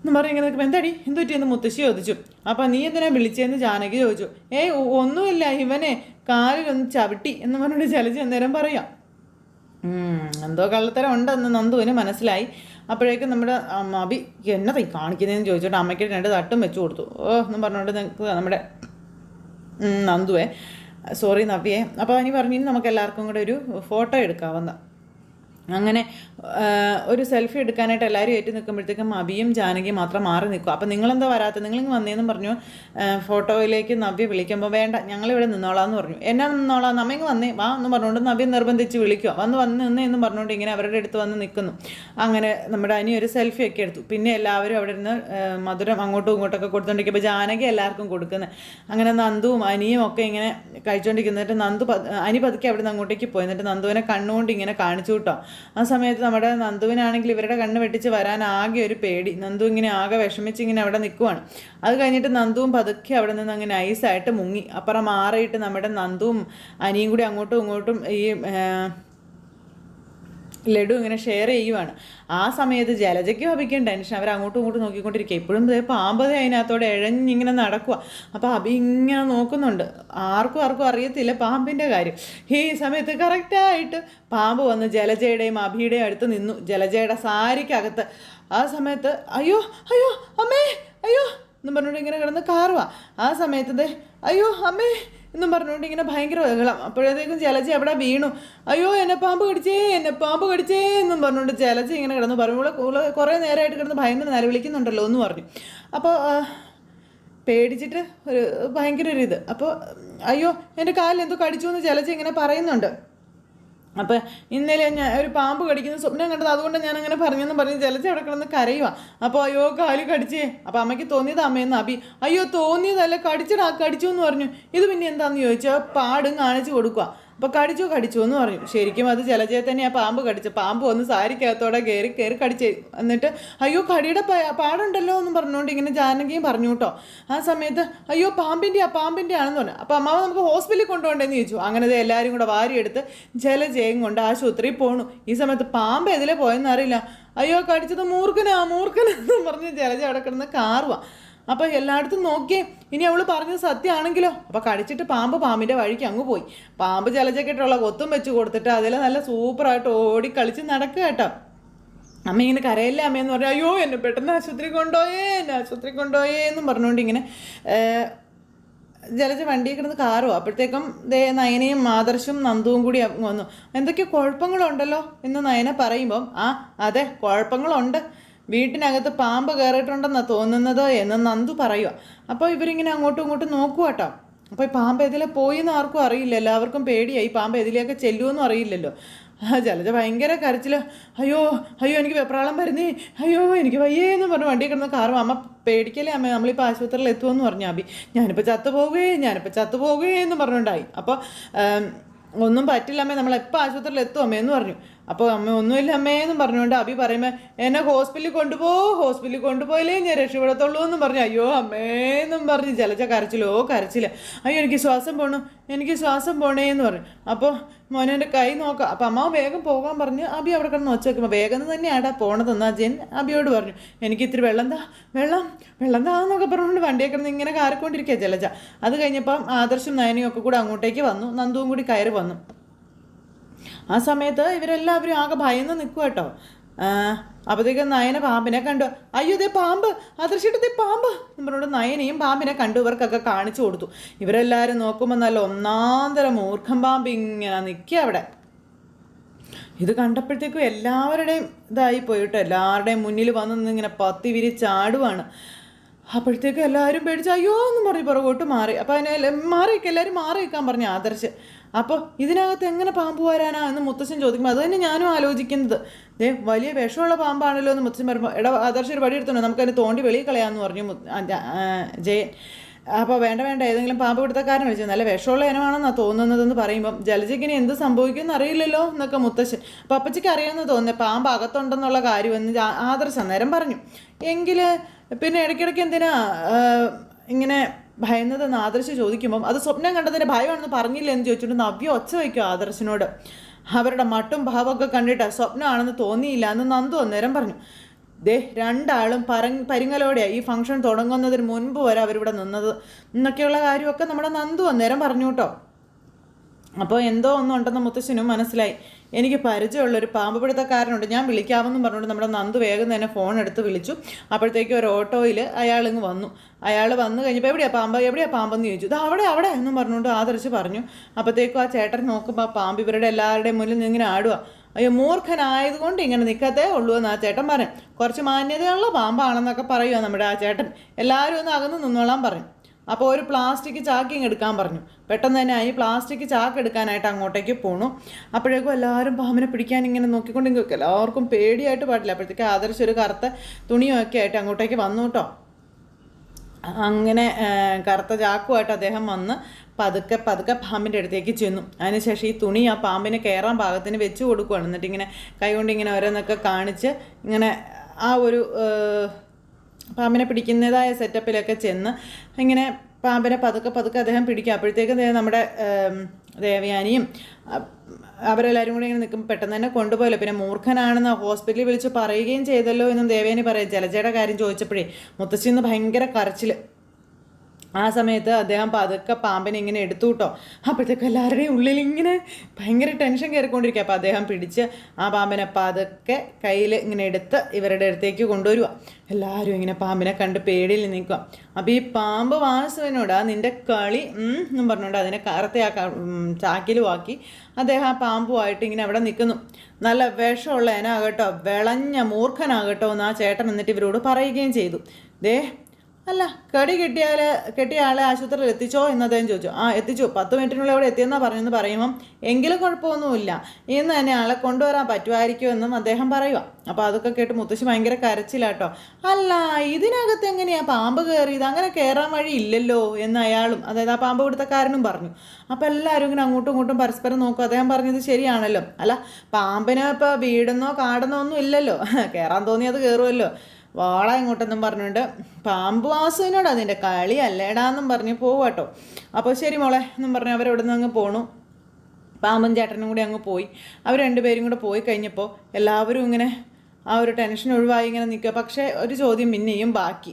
എന്ന് പറഞ്ഞ് ഇങ്ങനെ നിൽക്കുമ്പോൾ എന്താടി? എന്ത് എന്ന് മുത്തശ്ശി ചോദിച്ചു. അപ്പം നീ എന്തിനാ വിളിച്ചതെന്ന് ജാനകി ചോദിച്ചു. ഏയ് ഒന്നുമില്ല ഇവനെ കാലിലൊന്ന് ചവിട്ടി എന്ന് പറഞ്ഞിട്ട് ചലിച്ച് അന്നേരം പറയാം. എന്തോ കള്ളത്തരം ഉണ്ടെന്ന് നന്ദുവിന് മനസ്സിലായി. അപ്പോഴേക്കും നമ്മുടെ അബി എന്നതായി കാണിക്കുന്നതെന്ന് ചോദിച്ചോട്ട് അമ്മയ്ക്ക് രണ്ട് തട്ടും വെച്ചു കൊടുത്തു. ഓ എന്നും പറഞ്ഞുകൊണ്ട് നിൽക്കുക നമ്മുടെ നന്ദുവേ. സോറി നവ്യേ. അപ്പോൾ അനി പറഞ്ഞു നമുക്ക് എല്ലാവർക്കും കൂടെ ഒരു ഫോട്ടോ എടുക്കാവുന്ന. അങ്ങനെ ഒരു സെൽഫി എടുക്കാനായിട്ട് എല്ലാവരും ഏറ്റു നിൽക്കുമ്പോഴത്തേക്കും അബിയും ജാനകിയും മാത്രം മാറി നിൽക്കും. അപ്പം നിങ്ങളെന്താ വരാത്തത് നിങ്ങളിങ്ങ് വന്നേന്നും പറഞ്ഞു ഫോട്ടോയിലേക്ക് നവ്യ വിളിക്കുമ്പോൾ വേണ്ട ഞങ്ങളിവിടെ നിന്നോളാന്ന് പറഞ്ഞു. എന്നാ നിന്നോളാം? നമ്മങ്ങ് വന്നേ വാ എന്ന് പറഞ്ഞുകൊണ്ട് നവ്യ നിർബന്ധിച്ച് വിളിക്കുക വന്ന് വന്ന് നിന്ന് എന്ന് പറഞ്ഞുകൊണ്ട് ഇങ്ങനെ അവരുടെ അടുത്ത് വന്ന് നിൽക്കുന്നു അങ്ങനെ നമ്മുടെ അനി ഒരു സെൽഫി ഒക്കെ എടുത്തു. പിന്നെ എല്ലാവരും അവിടെ നിന്ന് മധുരം അങ്ങോട്ടും ഇങ്ങോട്ടൊക്കെ കൊടുത്തോണ്ടിരിക്കുമ്പോൾ ജാനകി എല്ലാവർക്കും കൊടുക്കുന്നത് അങ്ങനെ നന്ദുവും അനിയും ഒക്കെ ഇങ്ങനെ കഴിച്ചുകൊണ്ടിരിക്കുന്നിട്ട് നന്ദു അനി പതുക്കെ അവിടെ നിന്ന് അങ്ങോട്ടേക്ക് പോയി. എന്നിട്ട് നന്ദുവിനെ കണ്ണുകൊണ്ട് ഇങ്ങനെ കാണിച്ചു കിട്ടോ. ആ സമയത്ത് നമ്മുടെ നന്ദുവിനാണെങ്കിൽ ഇവരുടെ കണ്ണ് വെട്ടിച്ച് വരാൻ ആകെ ഒരു പേടി. നന്ദു ഇങ്ങനെ ആകെ വിഷമിച്ച് ഇങ്ങനെ അവിടെ നിൽക്കുവാണ് അത് കഴിഞ്ഞിട്ട് നന്ദുവും പതുക്കെ അവിടെ നിന്ന് അങ്ങനെ ഐസായിട്ട് മുങ്ങി. അപ്പുറം മാറിയിട്ട് നമ്മുടെ നന്ദുവും അനിയും കൂടി അങ്ങോട്ടും ഇങ്ങോട്ടും ഈ ലഡു ഇങ്ങനെ ഷെയർ ചെയ്യുവാണ്. ആ സമയത്ത് ജലജയ്ക്ക് അഭിക്കും ടെൻഷൻ. അവർ അങ്ങോട്ടും ഇങ്ങോട്ടും നോക്കിക്കൊണ്ടിരിക്കുക. ഇപ്പോഴും പാമ്പത് അതിനകത്തോടെ ഇഴഞ്ഞിങ്ങനെ നടക്കുക അപ്പോൾ അഭി ഇങ്ങനെ നോക്കുന്നുണ്ട്. ആർക്കും ആർക്കും അറിയത്തില്ല പാമ്പിന്റെ കാര്യം. ഈ സമയത്ത് കറക്റ്റായിട്ട് പാമ്പ് വന്ന് ജലജയുടെയും അഭിയുടെയും അടുത്ത് നിന്നു. ജലജയുടെ സാരിക്കകത്ത്. ആ സമയത്ത് അയ്യോ അയ്യോ അമ്മേ അയ്യോ എന്നും പറഞ്ഞുകൊണ്ട് ഇങ്ങനെ കിടന്ന് കാറുവാ. ആ സമയത്ത് അയ്യോ അമ്മേ എന്നും പറഞ്ഞുകൊണ്ട് ഇങ്ങനെ ഭയങ്കര ബഹളം. അപ്പോഴത്തേക്കും ജലജി അവിടെ വീണു. അയ്യോ എന്നെ പാമ്പ് കടിച്ചേ എന്നെ പാമ്പ് കടിച്ചേ എന്നും പറഞ്ഞുകൊണ്ട് ജലജി ഇങ്ങനെ കിടന്നു. പറയുമ്പോൾ കുറേ നേരമായിട്ട് കിടന്ന് ഭയങ്കര നിലവിളിക്കുന്നുണ്ടല്ലോ എന്ന് പറഞ്ഞു. അപ്പോൾ പേടിച്ചിട്ട് ഒരു ഭയങ്കര ഒരു ഇത്. അപ്പോൾ അയ്യോ എന്റെ കാലിൽ എന്തോ കടിച്ചു എന്ന് ജലജി ഇങ്ങനെ പറയുന്നുണ്ട്. അപ്പം ഇന്നലെ ഞാൻ ഒരു പാമ്പ് കടിക്കുന്ന സ്വപ്നം കണ്ടത് അതുകൊണ്ട് ഞാൻ അങ്ങനെ പറഞ്ഞെന്ന് പറഞ്ഞ് ജലജ അവിടെ കിടന്ന് കരയുക അപ്പോൾ അയ്യോ കാൽ കടിച്ചേ. അപ്പോൾ അമ്മയ്ക്ക് തോന്നിയത് അമ്മയെന്ന് അബി അയ്യോ തോന്നിയതല്ല കടിച്ചടാ കടിച്ചു എന്ന് പറഞ്ഞു. ഇത് പിന്നെ എന്താണെന്ന് ചോദിച്ചാൽ പാടും കാണിച്ചു കൊടുക്കുക അപ്പോൾ കടിച്ചു കടിച്ചു എന്ന് പറഞ്ഞു ശരിക്കും അത് ജലജയെ തന്നെ ആ പാമ്പ് കടിച്ചു. പാമ്പ് വന്ന് സാരിക്കകത്തോടെ കയറി കയറി കടിച്ച്. എന്നിട്ട് അയ്യോ കടിയുടെ പാടുണ്ടല്ലോ എന്ന് പറഞ്ഞുകൊണ്ട് ഇങ്ങനെ ജാനകിയും പറഞ്ഞു കേട്ടോ. ആ സമയത്ത് അയ്യോ പാമ്പിന്റെ ആ പാമ്പിന്റെ ആണെന്ന് പറഞ്ഞു. അപ്പോൾ അമ്മാവ് നമുക്ക് ഹോസ്പിറ്റലിൽ കൊണ്ടുപോകണ്ടെന്ന് ചോദിച്ചു. അങ്ങനെ എല്ലാവരും കൂടെ വാരിയെടുത്ത് ജലജയം കൊണ്ട് ആശുപത്രിയിൽ പോണു. ഈ സമയത്ത് പാമ്പ് എതിലെ പോയെന്ന് അറിയില്ല. അയ്യോ കടിച്ചത് മൂർഖനാ മൂർഖനെന്ന് പറഞ്ഞ് ജലജ അവിടെ കിടന്ന് കാറുവാ. അപ്പോൾ എല്ലായിടത്തും നോക്കിയേ ഇനി അവൾ പറഞ്ഞത് സത്യമാണെങ്കിലോ? അപ്പോൾ കടിച്ചിട്ട് പാമ്പ് പാമ്പിന്റെ വഴിക്ക് അങ്ങ് പോയി. പാമ്പ് ജലജക്കെട്ടുള്ള കൊത്തും വെച്ച് കൊടുത്തിട്ട് അതിൽ നല്ല സൂപ്പറായിട്ട് ഓടി കളിച്ച് നടക്കുക കേട്ടോ. അമ്മ ഇങ്ങനെ കരയല്ലേ അമ്മയെന്ന് പറഞ്ഞു അയ്യോ എന്നെ പെട്ടെന്ന് ആശുപത്രി കൊണ്ടുപോയേ എന്നെ ആശുപത്രി കൊണ്ടുപോയേ എന്നും പറഞ്ഞുകൊണ്ട് ഇങ്ങനെ ജലജ വണ്ടിയിൽ കിടന്ന് കാറും അപ്പോഴത്തേക്കും ദേ നയനയും മാദർശും നന്ദുവും കൂടി വന്നു. എന്തൊക്കെയോ കുഴപ്പങ്ങളുണ്ടല്ലോ? എന്ന് നയന പറയുമ്പം ആ അതെ കുഴപ്പങ്ങളുണ്ട്. വീട്ടിനകത്ത് പാമ്പ് കയറിയിട്ടുണ്ടെന്നാണ് തോന്നുന്നത് എന്ന് നന്ദു പറയുക അപ്പോൾ ഇവരിങ്ങനെ അങ്ങോട്ടും ഇങ്ങോട്ടും നോക്കുക കേട്ടോ അപ്പോൾ ഈ പാമ്പ് എതിലെ പോയി എന്ന് ആർക്കും അറിയില്ല. എല്ലാവർക്കും പേടിയായി പാമ്പ് എതിലെയൊക്കെ ചെല്ലുമെന്നും അറിയില്ലല്ലോ. ആ ഭയങ്കര കരച്ചിൽ അയ്യോ അയ്യോ എനിക്ക് വെപ്രാളം വരുന്നേ. അയ്യോ എനിക്ക് വയ്യേ എന്ന് പറഞ്ഞു വണ്ടി കിടന്ന് കാറും. അമ്മ പേടിക്കല്ലേ? അമ്മ നമ്മളിപ്പോൾ ആശുപത്രിയിൽ എത്തുമെന്ന് പറഞ്ഞു അബി ഞാനിപ്പോൾ ചത്തു പോകുകയേ ഞാനിപ്പോൾ ചത്തു പോകുകയേ എന്ന് പറഞ്ഞുണ്ടായി. അപ്പോൾ ഒന്നും പറ്റില്ല. അമ്മേ നമ്മളെപ്പോൾ ആശുപത്രിയിൽ എത്തും അമ്മയെന്ന് പറഞ്ഞു. അപ്പോൾ അമ്മ ഒന്നുമില്ല അമ്മേ എന്ന് പറഞ്ഞുകൊണ്ട് അബി പറയുമ്പോൾ എന്നെ ഹോസ്പിറ്റലിൽ കൊണ്ടുപോ ഹോസ്പിറ്റലിൽ കൊണ്ടുപോയില്ലേ ഞാൻ രക്ഷപ്പെടത്തുള്ളൂ എന്നും പറഞ്ഞു. അയ്യോ അമ്മേ എന്നും പറഞ്ഞ്. ജലജ കരച്ചിലോ കരച്ചില്ല അയ്യോ എനിക്ക് ശ്വാസം പോണു എനിക്ക് ശ്വാസം പോണേ എന്ന് പറഞ്ഞു. അപ്പോൾ മോനെന്റെ കൈ നോക്കാം. അപ്പം അമ്മാവ് വേഗം പോകാൻ പറഞ്ഞ് അബി അവിടെ കിടന്ന് ഒച്ച വെക്കുമ്പോൾ വേഗം തന്നെയാടാ പോണതെന്നാ ജെൻ അബിയോട് പറഞ്ഞു. എനിക്ക് ഇത്തിരി വെള്ളം താ വെള്ളം വെള്ളം താന്നൊക്കെ പറഞ്ഞുകൊണ്ട് വണ്ടിയെ കിടന്ന് ഇങ്ങനെ കാറിക്കൊണ്ടിരിക്കുക ജലജ അത് കഴിഞ്ഞപ്പം ആദർശും നയനയും ഒക്കെ കൂടെ അങ്ങോട്ടേക്ക് വന്നു. നന്ദുവും കൂടി കയറി വന്നു. ആ സമയത്ത് ഇവരെല്ലാവരും ആകെ ഭയന്ന് നിൽക്കുക കേട്ടോ അപ്പോഴത്തേക്കും നയന പാമ്പിനെ കണ്ടു. അയ്യോ ദേ പാമ്പ്. അദൃശ്യത്തെ പാമ്പ്. എന്ന് നയനയും പാമ്പിനെ കണ്ടു. ഇവർക്കൊക്കെ കാണിച്ചു കൊടുത്തു. ഇവരെല്ലാവരും നോക്കുമ്പോൾ നല്ല ഒന്നാന്തരം മൂർഖം പാമ്പ് ഇങ്ങനെ നിൽക്കുക അവിടെ. ഇത് കണ്ടപ്പോഴത്തേക്കും എല്ലാവരുടെയും ഇതായി പോയിട്ട്. എല്ലാവരുടെയും മുന്നിൽ വന്ന് ഇങ്ങനെ പത്തി വിരിച്ചാടുവാണ് അപ്പോഴത്തേക്കും എല്ലാവരും പേടിച്ച് അയ്യോ എന്ന് പറഞ്ഞ് പുറകോട്ട് മാറി. അപ്പോൾ അതിനെ മാറി എല്ലാവരും മാറി നിൽക്കാൻ പറഞ്ഞു ആദർശ് അപ്പോൾ ഇതിനകത്ത് എങ്ങനെ പാമ്പ് വരാനാ എന്ന് മുത്തശ്ശൻ ചോദിക്കുമ്പോൾ അത് തന്നെ ഞാനും ആലോചിക്കുന്നത്. ദേ വലിയ വിഷമുള്ള പാമ്പാണല്ലോ എന്ന് മുത്തശ്ശൻ പറയുമ്പോൾ എടാ ആദർശം ഒരു വടി എടുത്തോണ്ട് നമുക്കതിന് തോണ്ടി വെളിയിൽ കളയാമെന്ന് പറഞ്ഞു ജയൻ. അപ്പോൾ വേണ്ട വേണ്ട ഏതെങ്കിലും പാമ്പ് പിടുത്തക്കാരൻ വിളിച്ചു. നല്ല വിഷമുള്ള ഇനമാണെന്നാണ് തോന്നുന്നതെന്ന് പറയുമ്പം ജലജയ്ക്കിനി എന്ത് സംഭവിക്കുമെന്ന് അറിയില്ലല്ലോ എന്നൊക്കെ മുത്തശ്ശൻ. അപ്പം അപ്പച്ചിക്ക് അറിയാമെന്ന് തോന്നുന്നത് പാമ്പ് അകത്തുണ്ടെന്നുള്ള കാര്യമെന്ന് ആദർശ് അന്നേരം പറഞ്ഞു. എങ്കിൽ പിന്നെ ഇടയ്ക്കിടയ്ക്ക് എന്തിനാ ഇങ്ങനെ ഭയന്നതെന്ന് ആദർശ് ചോദിക്കുമ്പം അത് സ്വപ്നം കണ്ടതിന്റെ ഭയമാണെന്ന് പറഞ്ഞില്ല എന്ന് ചോദിച്ചിട്ട് നവ്യ ഒച്ച വയ്ക്കും ആദർശിനോട്. അവരുടെ മട്ടും ഭാവമൊക്കെ കണ്ടിട്ട് സ്വപ്നമാണെന്ന് തോന്നിയില്ല എന്ന് നന്ദു അന്നേരം പറഞ്ഞു. ദേ രണ്ടാളും പറ പരിങ്ങലോടെയാണ് ഈ ഫംഗ്ഷൻ തുടങ്ങുന്നതിന് മുൻപ് വരെ അവരിവിടെ നിന്നത് എന്നൊക്കെയുള്ള കാര്യമൊക്കെ നമ്മുടെ നന്ദു അന്നേരം പറഞ്ഞു കേട്ടോ. അപ്പോൾ എന്തോ ഒന്നുണ്ടെന്ന് മുത്തശ്ശനും മനസ്സിലായി. എനിക്ക് പരിചയമുള്ളൊരു പാമ്പ് പിടുത്തക്കാരനുണ്ട് ഞാൻ വിളിക്കാമെന്നും പറഞ്ഞുകൊണ്ട് നമ്മുടെ നന്ദു വേഗം തന്നെ ഫോൺ എടുത്ത് വിളിച്ചു. അപ്പോഴത്തേക്കും ഒരു ഓട്ടോയിൽ അയാൾ ഇങ്ങ് വന്നു. അയാൾ വന്നു കഴിഞ്ഞപ്പോൾ എവിടെയാ പാമ്പ്? എവിടെയാ പാമ്പെന്ന് ചോദിച്ചു. ഇത് അവിടെ അവിടെ എന്നും പറഞ്ഞുകൊണ്ട് ആദർശ് പറഞ്ഞു. അപ്പോഴത്തേക്കും ആ ചേട്ടൻ നോക്കുമ്പോൾ ആ പാമ്പ് ഇവരുടെ എല്ലാവരുടെയും മുന്നിൽ ഇങ്ങനെ ആടുക അയ്യോ മൂർഖനായതുകൊണ്ട് ഇങ്ങനെ നിൽക്കത്തേ ഉള്ളൂ എന്ന് ആ ചേട്ടൻ പറഞ്ഞു. കുറച്ച് മാന്യതയുള്ള പാമ്പാണെന്നൊക്കെ പറയുക നമ്മുടെ ആ ചേട്ടൻ. എല്ലാവരും ഒന്ന് അകന്ന് നിന്നോളാൻ പറഞ്ഞു. അപ്പോൾ ഒരു പ്ലാസ്റ്റിക് ചാക്കിങ് എടുക്കാൻ പറഞ്ഞു. പെട്ടെന്ന് തന്നെ ഈ പ്ലാസ്റ്റിക് ചാക്ക് എടുക്കാനായിട്ട് അങ്ങോട്ടേക്ക് പോണു. അപ്പോഴേക്കും എല്ലാവരും പാമ്പിനെ പിടിക്കാൻ ഇങ്ങനെ നോക്കിക്കൊണ്ട് നിൽക്കും എല്ലാവർക്കും പേടിയായിട്ട് പാടില്ല. അപ്പോഴത്തേക്ക് ആദർശം ഒരു കറുത്ത തുണിയൊക്കെ ആയിട്ട് അങ്ങോട്ടേക്ക് വന്നു കേട്ടോ. അങ്ങനെ കറുത്ത ചാക്കുമായിട്ട് അദ്ദേഹം വന്ന് പതുക്കെ പതുക്കെ പാമ്പിന്റെ അടുത്തേക്ക് ചെന്നു. അതിനുശേഷം ഈ തുണി ആ പാമ്പിന് കയറാൻ ഭാഗത്തിന് വെച്ച് കൊടുക്കുകയാണ് എന്നിട്ട് ഇങ്ങനെ കൈകൊണ്ട് ഇങ്ങനെ ഓരോന്നൊക്കെ കാണിച്ച് ഇങ്ങനെ ആ ഒരു പാമ്പിനെ പിടിക്കുന്നതായ സെറ്റപ്പിലൊക്കെ ചെന്ന് ഇങ്ങനെ പാമ്പിനെ പതുക്കെ പതുക്കെ അദ്ദേഹം പിടിക്കുക അപ്പോഴത്തേക്കും നമ്മുടെ ദേവയാനിയും അവരെല്ലാവരും കൂടി ഇങ്ങനെ നിൽക്കുമ്പോൾ പെട്ടെന്ന് തന്നെ കൊണ്ടുപോയല്ലോ. പിന്നെ മൂർഖനാണെന്ന് ഹോസ്പിറ്റലിൽ വിളിച്ച് പറയുകയും ചെയ്തല്ലോ എന്നും ദേവയാനി പറയും. ജലജയുടെ കാര്യം ചോദിച്ചപ്പോഴേ മുത്തശ്ശിന്ന് ഭയങ്കര കരച്ചിൽ ആ സമയത്ത് അദ്ദേഹം പതുക്കെ പാമ്പിനെ ഇങ്ങനെ എടുത്തു കേട്ടോ അപ്പോഴത്തേക്ക് എല്ലാവരുടെയും ഉള്ളിൽ ഇങ്ങനെ ഭയങ്കര ടെൻഷൻ കയറിക്കൊണ്ടിരിക്കുക. അപ്പോൾ അദ്ദേഹം പിടിച്ച് ആ പാമ്പിനെ പതുക്കെ കയ്യിൽ ഇങ്ങനെ എടുത്ത് ഇവരുടെ അടുത്തേക്ക് കൊണ്ടുവരിക എല്ലാവരും ഇങ്ങനെ പാമ്പിനെ കണ്ട് പേടിയിൽ നിൽക്കുക. അപ്പോൾ ഈ പാമ്പ് വാസുവിനോട് നിന്റെ കളി എന്നും പറഞ്ഞുകൊണ്ട് അതിനെ കറുത്തെ ആ ചാക്കിലുമാക്കി അദ്ദേഹം ആ പാമ്പുമായിട്ട് ഇങ്ങനെ അവിടെ നിൽക്കുന്നു. നല്ല വിഷമുള്ള ഇനാകട്ടോ വിളഞ്ഞ മൂർഖനാകട്ടോ എന്ന് ആ ചേട്ടൻ എന്നിട്ട് ഇവരോട് പറയുകയും ചെയ്തു. ദേ അല്ല കടി കിട്ടിയാൽ കെട്ടിയ ആളെ ആശുപത്രിയിൽ എത്തിച്ചോ എന്ന് അദ്ദേഹം ചോദിച്ചു ആ എത്തിച്ചു. പത്ത് മിനിറ്റിനുള്ളിൽ അവിടെ എത്തിയെന്നാണ് പറഞ്ഞെന്ന് പറയുമ്പം എങ്കിലും കുഴപ്പമൊന്നുമില്ല. ഇന്ന് തന്നെ ആളെ കൊണ്ടുവരാൻ പറ്റുമായിരിക്കുമെന്നും അദ്ദേഹം പറയുക അപ്പോൾ അതൊക്കെ കേട്ട് മുത്തശ്ശി ഭയങ്കര കരച്ചിലാട്ടോ. അല്ല ഇതിനകത്ത് എങ്ങനെയാ പാമ്പ് കയറിയത് അങ്ങനെ കയറാൻ വഴി ഇല്ലല്ലോ എന്ന് അയാളും അതായത് ആ പാമ്പ് പിടുത്തക്കാരനും പറഞ്ഞു. അപ്പോൾ എല്ലാവരും ഇങ്ങനെ അങ്ങോട്ടും ഇങ്ങോട്ടും പരസ്പരം നോക്കും. അദ്ദേഹം പറഞ്ഞത് ശരിയാണല്ലോ. അല്ല പാമ്പിന് ഇപ്പോൾ വീടെന്നോ കാടെന്നോ ഒന്നും ഇല്ലല്ലോ. കയറാൻ തോന്നിയത് കയറുമല്ലോ വാള ഇങ്ങോട്ടെന്നും പറഞ്ഞുകൊണ്ട് പാമ്പ് വാസുവിനോട് അതിന്റെ കളി അല്ലേടാന്നും പറഞ്ഞ് പോവാട്ടോ അപ്പോൾ ശരി മോളെ എന്നും പറഞ്ഞ് അവരവിടെ നിന്ന് അങ്ങ് പോണു. പാമ്പൻ ചേട്ടനും കൂടി അങ്ങ് പോയി. അവർ രണ്ടുപേരും കൂടെ പോയി കഴിഞ്ഞപ്പോൾ എല്ലാവരും ഇങ്ങനെ ആ ഒരു ടെൻഷൻ ഒഴിവായി ഇങ്ങനെ നിൽക്കുക പക്ഷേ ഒരു ചോദ്യം പിന്നെയും ബാക്കി.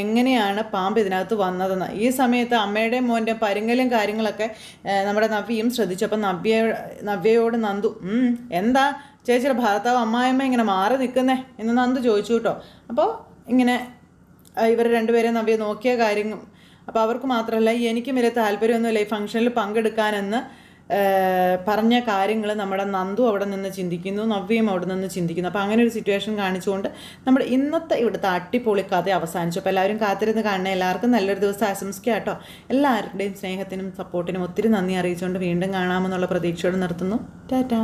എങ്ങനെയാണ് പാമ്പ് ഇതിനകത്ത് വന്നതെന്ന്? ഈ സമയത്ത് അമ്മയുടെയും മോന്റെ പരുങ്ങലും കാര്യങ്ങളൊക്കെ നമ്മുടെ നവ്യയും ശ്രദ്ധിച്ചപ്പോൾ നവ്യ നവ്യയോട് നന്ദു എന്താ? ചേച്ചിയുടെ ഭർത്താവ് അമ്മായിയമ്മ ഇങ്ങനെ മാറി നിൽക്കുന്നേ എന്ന് നന്ദ് ചോദിച്ചു കേട്ടോ. അപ്പോൾ ഇങ്ങനെ ഇവർ രണ്ടുപേരെയും നവ്യ നോക്കിയ കാര്യങ്ങൾ അപ്പോൾ അവർക്ക് മാത്രമല്ല എനിക്കും വലിയ താല്പര്യമൊന്നുമില്ല ഈ ഫംഗ്ഷനിൽ പങ്കെടുക്കാനെന്ന് പറഞ്ഞ കാര്യങ്ങൾ നമ്മുടെ നന്ദു അവിടെ നിന്ന് ചിന്തിക്കുന്നു നവ്യയും അവിടെ നിന്ന് ചിന്തിക്കുന്നു. അപ്പോൾ അങ്ങനെ ഒരു സിറ്റുവേഷൻ കാണിച്ചുകൊണ്ട് നമ്മൾ ഇന്നത്തെ ഇവിടുത്തെ അട്ടിപ്പൊളി കഥ അവസാനിച്ചു. അപ്പോൾ എല്ലാവരും കാത്തിരുന്ന് കാണണേ. എല്ലാവർക്കും നല്ലൊരു ദിവസം ആശംസിക്കുക കേട്ടോ. എല്ലാവരുടെയും സ്നേഹത്തിനും സപ്പോർട്ടിനും ഒത്തിരി നന്ദി അറിയിച്ചുകൊണ്ട് വീണ്ടും കാണാമെന്നുള്ള പ്രതീക്ഷയോട് നിർത്തുന്നു. ടാറ്റാ.